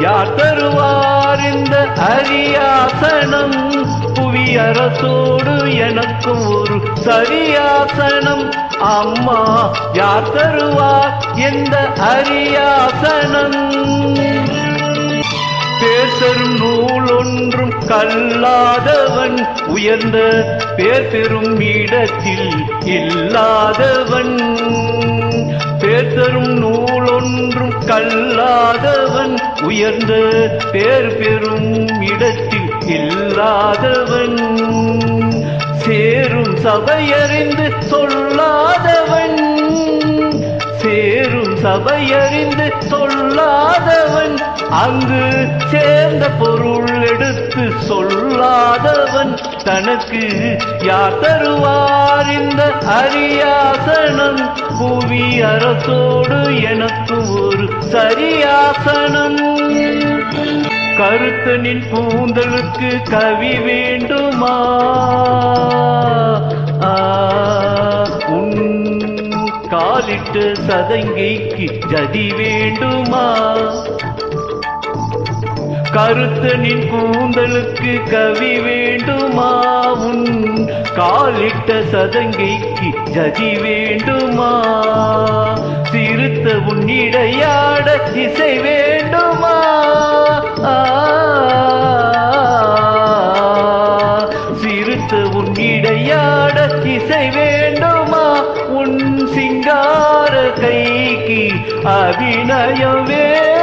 யார் தருவார் இந்த அரியாசனம்? புவியரசோடு எனக்கும் ஒரு சரியாசனம். அம்மா யார் தருவார் இந்த அரியாசனம்? பேர் தரும் நூல் ஒன்றும் கல்லாதவன். உயர்ந்த பேர் பெறும் இடத்தில் இல்லாதவன். பேர் தரும் நூல் ஒன்றும் கல்லாதவன் உயர்ந்த பேர் பெறும் இடத்தில் இல்லாதவன். சேரும் சபையறிந்து சொல்லாதவன். சேரும் சபையறிந்து சொல்லாதவன். அங்கு சேர்ந்த பொருள் எடுத்து சொல்லாதவன். தனக்கு யார் தருவார் இந்த அரியாசனம்? புவி அரசோடு எனக்கு சரியாசனம். கருத்தனின் பூந்தலுக்கு கவி வேண்டுமா? ஆ, உன் காலிட்டு சதங்கைக்கு ஜதி வேண்டுமா? கருத்தனின் கூந்தலுக்கு கவி வேண்டுமா? உன் காலிட்ட சதங்கைக்கு ஜதி வேண்டுமா? சிறுத்த உன்னிடையாட இசை வேண்டுமா சிறுத்து உன் உன்னிடையாட இசை வேண்டுமா உன் சிங்கார கைக்கு அபிநயம் வேண்டுமா